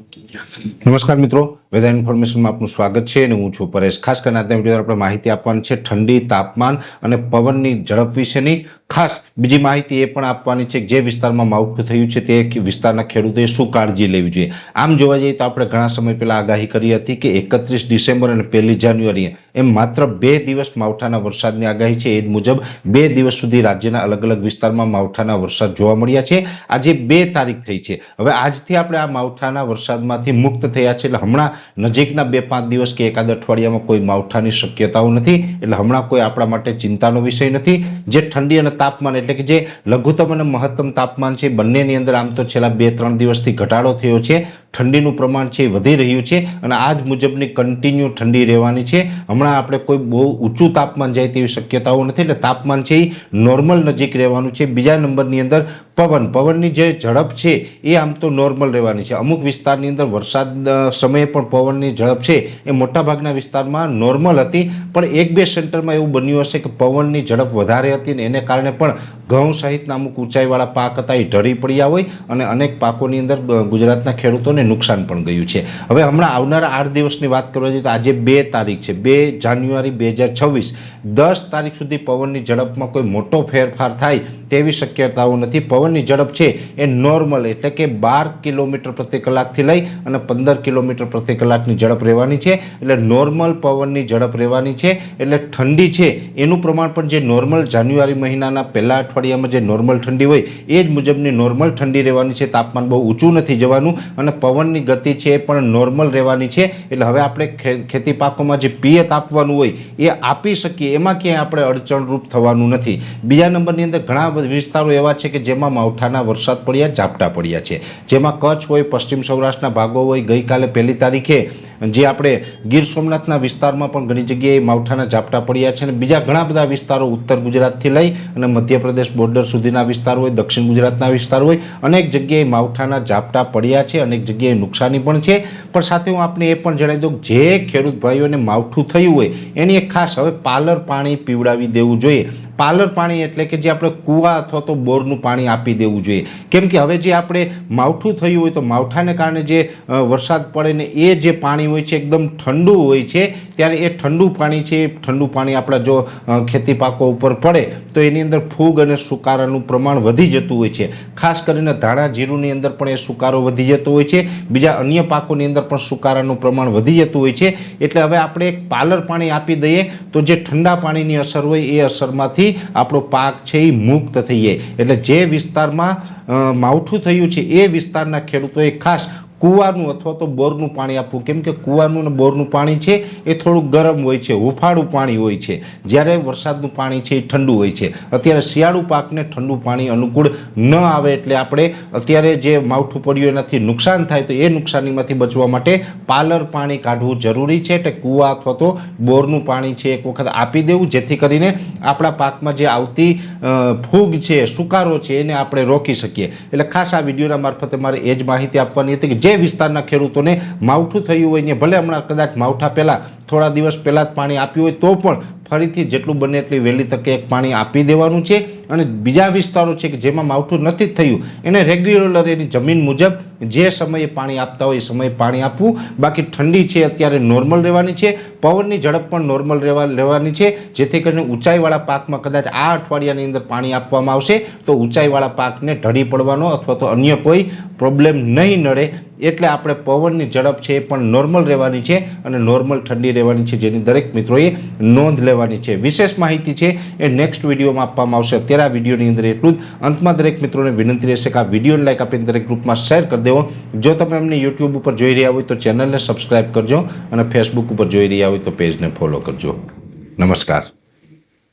નમસ્કાર મિત્રો, વેધર ઇન્ફોર્મેશનમાં આપનું સ્વાગત છે અને હું છું પરેશ. ખાસ કરીને આજના વીડિયો આપણે માહિતી આપવાની છે ઠંડી તાપમાન અને પવનની ઝડપ વિશેની ખાસ બીજી માહિતી એ પણ આપવાની છે કે જે વિસ્તારમાં માવઠું થયું છે તે વિસ્તારના ખેડૂતોએ શું કાળજી લેવી જોઈએ? આમ જોવા જઈએ તો આપણે ઘણા સમય પહેલાં આગાહી કરી હતી કે એકત્રીસ ડિસેમ્બર અને પહેલી જાન્યુઆરીએ એમ માત્ર બે દિવસ માવઠાના વરસાદની આગાહી છે. એ જ મુજબ બે દિવસ સુધી રાજ્યના અલગ અલગ વિસ્તારમાં માવઠાના વરસાદ જોવા મળ્યા છે. આજે બે તારીખ થઈ છે. હવે આજથી આપણે આ માવઠાના વરસાદમાંથી મુક્ત થયા છે. એટલે હમણાં નજીકના બે પાંચ દિવસ કે એકાદ અઠવાડિયામાં કોઈ માવઠાની શક્યતાઓ નથી. એટલે હમણાં કોઈ આપણા માટે ચિંતાનો વિષય નથી. જે ઠંડી અને તાપમાન એટલે કે જે લઘુત્તમ અને મહત્તમ તાપમાન છે, બંનેની અંદર આમ તો છેલ્લા બે ત્રણ દિવસથી ઘટાડો થયો છે. ઠંડીનું પ્રમાણ છે એ વધી રહ્યું છે અને આ જ મુજબની કન્ટિન્યુ ઠંડી રહેવાની છે. હમણાં આપણે કોઈ બહુ ઊંચું તાપમાન જાય તેવી શક્યતાઓ નથી, એટલે તાપમાન છે એ નોર્મલ નજીક રહેવાનું છે. બીજા નંબરની અંદર પવન, પવનની જે ઝડપ છે એ આમ તો નોર્મલ રહેવાની છે. અમુક વિસ્તારની અંદર વરસાદ સમયે પણ પવનની ઝડપ છે એ મોટાભાગના વિસ્તારમાં નોર્મલ હતી, પણ એક બે સેન્ટરમાં એવું બન્યું હશે કે પવનની ઝડપ વધારે હતી ને એને કારણે પણ ઘઉં સહિતના અમુક ઊંચાઈવાળા પાક હતા એ ઢળી પડ્યા હોય અને અનેક પાકોની અંદર ગુજરાતના ખેડૂતોને નુકસાન પણ ગયું છે. હવે હમણાં આવનારા આઠ દિવસની વાત કરવા જોઈએ તો આજે બે તારીખ છે. બે જાન્યુઆરી બે હજાર છવ્વીસ, દસ તારીખ સુધી પવનની ઝડપમાં કોઈ મોટો ફેરફાર થાય તેવી શક્યતાઓ નથી. પવનની ઝડપ છે એ નોર્મલ, એટલે કે બાર કિલોમીટર પ્રતિ કલાકથી લઈ અને પંદર કિલોમીટર પ્રતિ કલાકની ઝડપ રહેવાની છે. એટલે નોર્મલ પવનની ઝડપ રહેવાની છે. એટલે ઠંડી છે, એનું પ્રમાણ પણ જે નોર્મલ જાન્યુઆરી મહિનાના પહેલા અઠવાડિયામાં જે નોર્મલ ઠંડી હોય, એ જ મુજબની નોર્મલ ઠંડી રહેવાની છે. તાપમાન બહુ ઊંચું નથી જવાનું અને પવનની ગતિ છે એ પણ નોર્મલ રહેવાની છે. એટલે હવે આપણે ખેતી પાકોમાં જે પિયત આપવાનું હોય, એ આપી શકીએ. એમાં ક્યાંય આપણે અડચણરૂપ થવાનું નથી. બીજા નંબરની અંદર ઘણા વિસ્તારો એવા છે કે જેમાં માવઠાના વરસાદ પડ્યા, ઝાપટા પડ્યા છે. જેમાં કચ્છ હોય, પશ્ચિમ સૌરાષ્ટ્રના ભાગો હોય, ગઈકાલે પહેલી તારીખે જે આપણે ગીર સોમનાથના વિસ્તારમાં પણ ઘણી જગ્યાએ માવઠાના ઝાપટા પડ્યા છે અને બીજા ઘણા બધા વિસ્તારો ઉત્તર ગુજરાતથી લઈ અને મધ્યપ્રદેશ બોર્ડર સુધીના વિસ્તાર હોય, દક્ષિણ ગુજરાતના વિસ્તાર હોય, અનેક જગ્યાએ માવઠાના ઝાપટા પડ્યા છે, અનેક જગ્યાએ નુકસાની પણ છે. પણ સાથે હું આપને એ પણ જણાવી દઉં જે ખેડૂત ભાઈઓને માવઠું થયું હોય, એની એક ખાસ હવે પાલર પાણી પીવડાવી દેવું જોઈએ. પાલર પાણી એટલે કે જે આપણે કૂવા અથવા તો બોરનું પાણી આપી દેવું જોઈએ. કેમ કે હવે જે આપણે માવઠું થયું હોય તો માવઠાને કારણે જે વરસાદ પડે ને એ જે પાણી હોય છે, એકદમ ઠંડુ હોય છે, ત્યારે એ ઠંડુ પાણી છે, એ ઠંડુ પાણી આપણા જો ખેતી પાકો ઉપર પડે, તો એની અંદર ફૂગ અને સુકારાનું પ્રમાણ વધી જતું હોય છે. ખાસ કરીને ધાણા જીરુંની અંદર પણ એ સુકારો વધી જતો હોય છે, બીજા અન્ય પાકોની અંદર પણ સુકારાનું પ્રમાણ વધી જતું હોય છે, એટલે હવે આપણે એક પાલર પાણી આપી દઈએ, તો જે ઠંડા પાણીની અસર હોય, એ અસરમાંથી આપણો પાક છે એ મુક્ત થઈ જાય. એટલે જે વિસ્તારમાં માવઠું થયું છે, એ વિસ્તારના ખેડૂતોએ ખાસ કૂવાનું અથવા તો બોરનું પાણી આપવું. કેમ કે કૂવાનું અને બોરનું પાણી છે એ થોડું ગરમ હોય છે, હુફાળું પાણી હોય છે. જ્યારે વરસાદનું પાણી છે એ ઠંડુ હોય છે. અત્યારે શિયાળુ પાકને ઠંડુ પાણી અનુકૂળ ન આવે એટલે આપણે અત્યારે જે માવઠું પડ્યું એનાથી નુકસાન થાય તો એ નુકસાનીમાંથી બચવા માટે પાલર પાણી કાઢવું જરૂરી છે. એટલે કૂવા અથવા તો બોરનું પાણી છે એક વખત આપી દેવું, જેથી કરીને આપણા પાકમાં જે આવતી ફૂગ છે, સુકારો છે એને આપણે રોકી શકીએ. એટલે ખાસ આ વિડીયોના મારફતે મારે એ જ માહિતી આપવાની હતી કે જે વિસ્તારના ખેડૂતોને માવઠું થયું હોય ને ભલે હમણાં કદાચ માવઠા પહેલાં, થોડા દિવસ પહેલાં જ પાણી આપ્યું હોય તો પણ ફરીથી જેટલું બને એટલી વહેલી તકે એક પાણી આપી દેવાનું છે. અને બીજા વિસ્તારો છે કે જેમાં માવઠું નથી થયું, એને રેગ્યુલર એની જમીન મુજબ જે સમયે પાણી આપતા હોય એ સમયે પાણી આપવું. બાકી ઠંડી છે અત્યારે નોર્મલ રહેવાની છે, પવનની ઝડપ પણ નોર્મલ રહેવા રહેવાની છે, જેથી કરીને ઊંચાઈવાળા પાકમાં કદાચ આ અઠવાડિયાની અંદર પાણી આપવામાં આવશે, તો ઊંચાઈવાળા પાકને ઢળી પડવાનો અથવા તો અન્ય કોઈ પ્રોબ્લેમ નહીં નડે. એટલે આપણે પવનની ઝડપ છે એ પણ નોર્મલ રહેવાની છે અને નોર્મલ ઠંડી રહેવાની છે, જેની દરેક મિત્રોએ નોંધ લેવાની છે. વિશેષ માહિતી છે એ નેક્સ્ટ વિડીયોમાં આપવામાં આવશે. અત્યારે આ વિડીયોની અંદર એટલું જ. અંતમાં દરેક મિત્રોને વિનંતી રહેશે કે આ વિડીયોને લાઈક આપીને દરેક ગ્રુપમાં શેર કરી દેવો. જો તમે અમને યુટ્યુબ ઉપર જોઈ રહ્યા હોય તો ચેનલને સબસ્ક્રાઈબ કરજો અને ફેસબુક ઉપર જોઈ રહ્યા હોય તો પેજને ફોલો કરજો. નમસ્કાર.